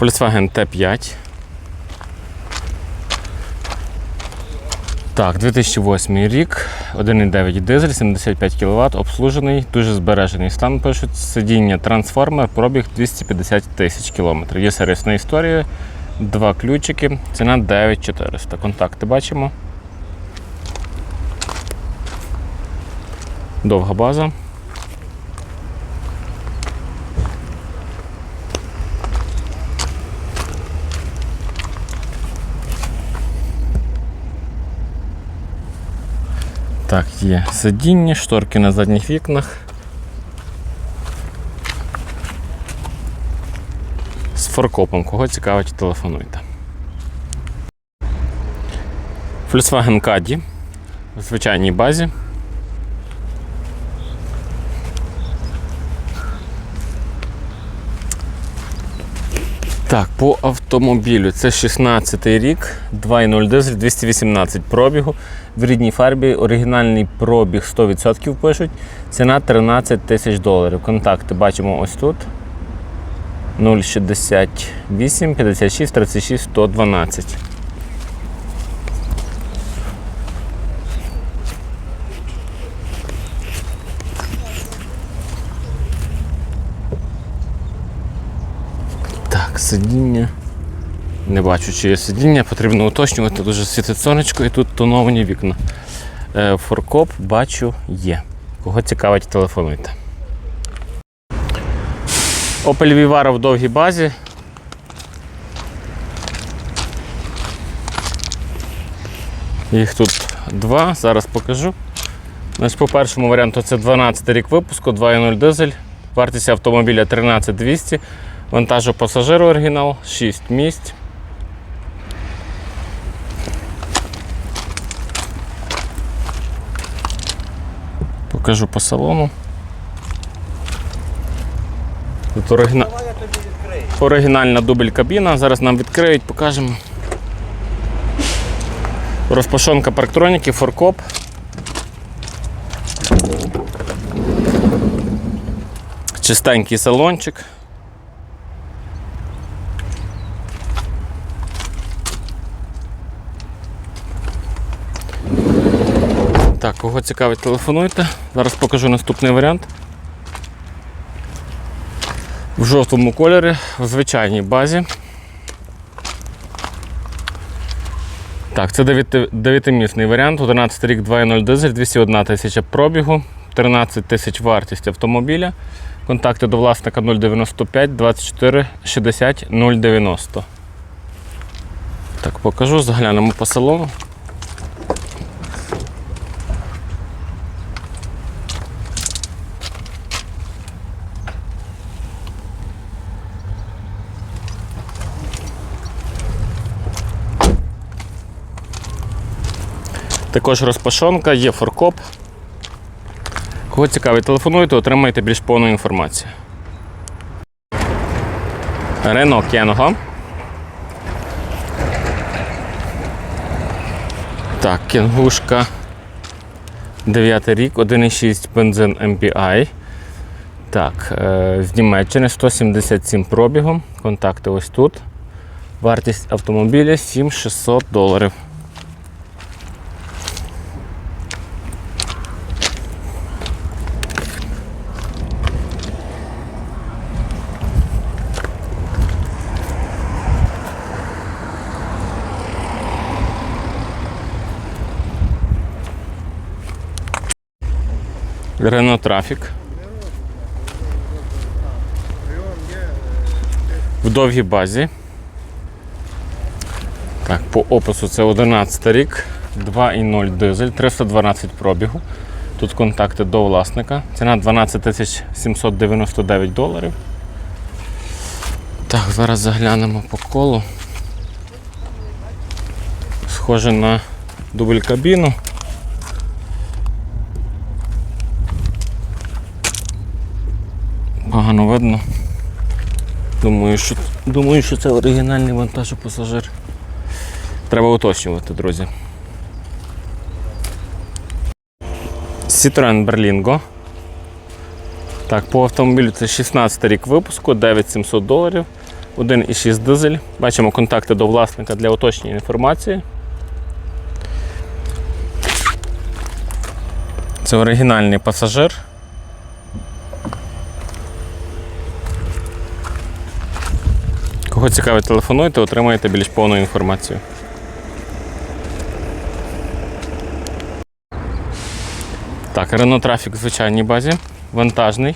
Volkswagen T5. Так, 2008 рік, 1,9 дизель, 75 кВт, обслужений, дуже збережений стан. Пишуть сидіння трансформер, пробіг 250 тисяч кілометрів. Є сервісна історія, два ключики, ціна 9400. Контакти бачимо. Довга база. Так, є сидіння, шторки на задніх вікнах. З форкопом. Кого цікавить, телефонуйте. Volkswagen Caddy в звичайній базі. Так, по автомобілю це 16 рік, 2.0 дизель, 218 пробігу. В рідній фарбі оригінальний пробіг 100% пишуть. Ціна 13 тисяч доларів. Контакти бачимо ось тут. 068 56 36 112. Так, сидіння. Не бачу, чи є сидіння, потрібно уточнювати, дуже світить сонечко і тут тоновані вікна. Е, Форкоп бачу є. Кого цікавить, телефонуйте. Opel Vivaro в довгій базі. Їх тут два, зараз покажу. Значить, по першому варіанту це 12 рік випуску, 2.0 дизель. Вартість автомобіля 13200. Вантажопасажир оригінал, 6 місць. Покажу по салону. Тут оригіна... оригінальна дубль кабіна. Зараз нам відкриють, покажемо. Розпашонка парктроніки, форкоп. Чистенький салончик. Так, кого цікавить, телефонуйте. Зараз покажу наступний варіант. В жовтому кольорі, в звичайній базі. Так, це 9-місний варіант, 11 рік 2.0 дизель, 201 тисяча пробігу, 13 тисяч вартість автомобіля. Контакти до власника 095 24 60 090. Так, покажу, заглянемо по салону. Також розпашонка, є форкоп. Кого цікавить, телефонуйте, отримайте більш повну інформацію. Рено Кенго. Так, кенгушка. 9 рік, 1,6 бензин MPI. Так, е, з Німеччини 177 пробігом. Контакти ось тут. Вартість автомобіля 7600 доларів. Рено Трафік. в довгій базі. Так, по опису це 11 рік, 2,0 дизель, 312 пробігу. Тут контакти до власника. Ціна 12 тисяч 799 доларів. Так, зараз заглянемо по колу. Схоже на дубль кабіну. Погано видно. Думаю, що, думаю, що це оригінальний вантажопасажир. Треба уточнювати, друзі. Citroen Berlingo. Так, по автомобілю це 16 рік випуску, 9700 доларів, 1,6 дизель. Бачимо контакти до власника для уточнення інформації. Це оригінальний пасажир. Кого цікавить, телефонуйте, отримаєте більш повну інформацію. Так, Renault Traffic в звичайній базі, вантажний.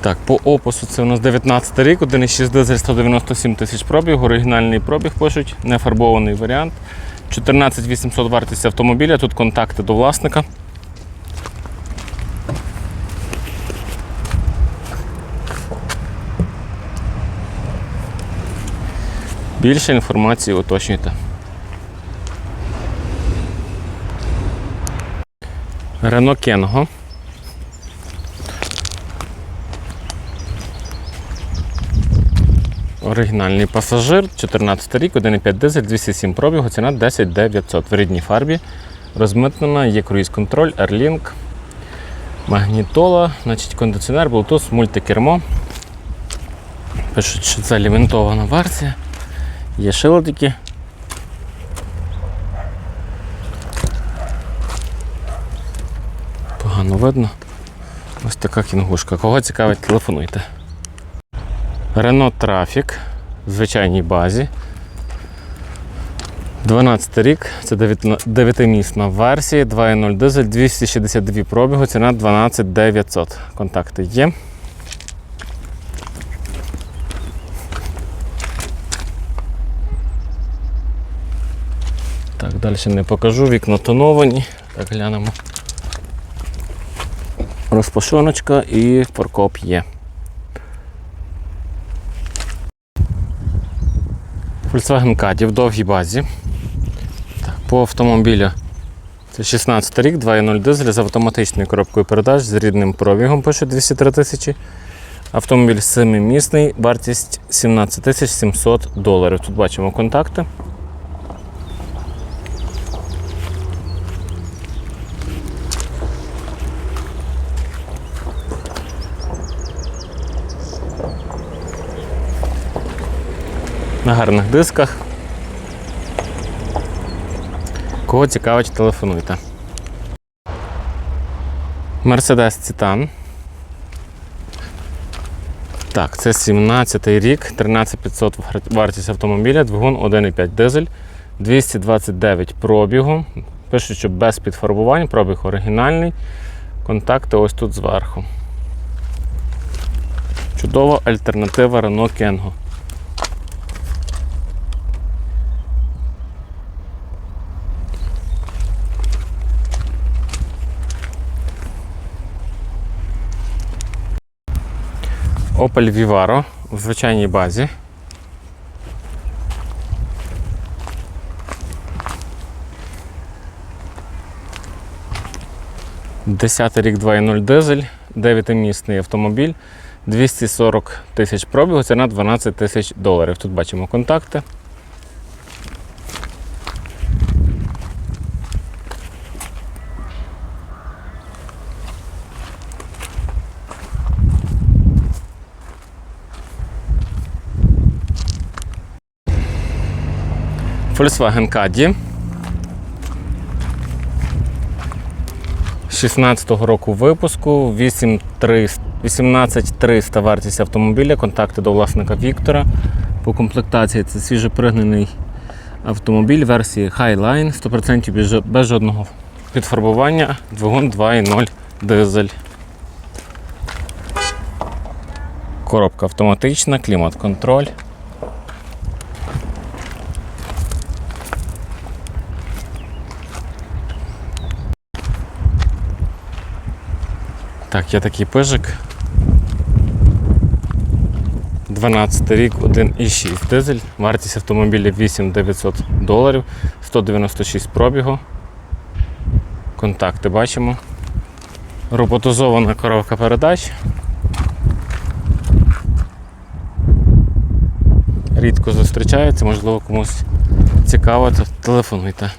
Так, по опису це у нас 19 рік, 1,6 дизель 197 тисяч пробіг, оригінальний пробіг пишуть, нефарбований варіант. 14 800 вартість автомобіля, тут контакти до власника. Більше інформації уточнюйте. Рено Кенго. Оригінальний пасажир, 14 рік, 1,5 дизель, 207 пробігу, ціна 10 900 в рідній фарбі. Розмитнена, є круїз-контроль, Airlink, магнітола, значить кондиціонер, Bluetooth, мультикермо. Пишуть, що це лімітована версія. Є шилдики. Погано видно. Ось така кінгушка. Кого цікавить, телефонуйте. Renault Traffic в звичайній базі. 12 рік, це 9-місна версія, 2.0 дизель, 262 пробігу, ціна 12 900. Контакти є. Так, далі не покажу, вікна тоновані. Так, глянемо. Розпашоночка і фаркоп є. Volkswagen Caddy в довгій базі. Так, по автомобілю це 16 рік, 2.0 дизель з автоматичною коробкою передач з рідним пробігом, пише 203 тисячі. Автомобіль 7-місний, вартість 17 700 доларів. Тут бачимо контакти. На гарних дисках. Кого цікавить, телефонуйте. Mercedes Titan. Так, це 17 рік, 13500 вартість автомобіля, двигун 1,5 дизель, 229 пробігу. Пишуть, що без підфарбувань, пробіг оригінальний. Контакти ось тут зверху. Чудова альтернатива Renault Kengo. Opel Vivaro в звичайній базі. Десятий рік 2.0 дизель, 9-місний автомобіль, 240 тисяч пробігу, ціна 12 тисяч доларів. Тут бачимо контакти. Volkswagen Caddy. 16-го року випуску, 8300 18300 вартість автомобіля, контакти до власника Віктора. По комплектації це свіжепригнаний автомобіль версії Highline, 100% без, без жодного підфарбування, двигун 2.0 дизель. Коробка автоматична, клімат-контроль. Так, є такий пижик. 12 рік, 1,6 дизель. Вартість автомобіля 8900 доларів, 196 пробігу. Контакти бачимо. Роботизована коробка передач. Рідко зустрічається, можливо, комусь цікаво, телефонуйте.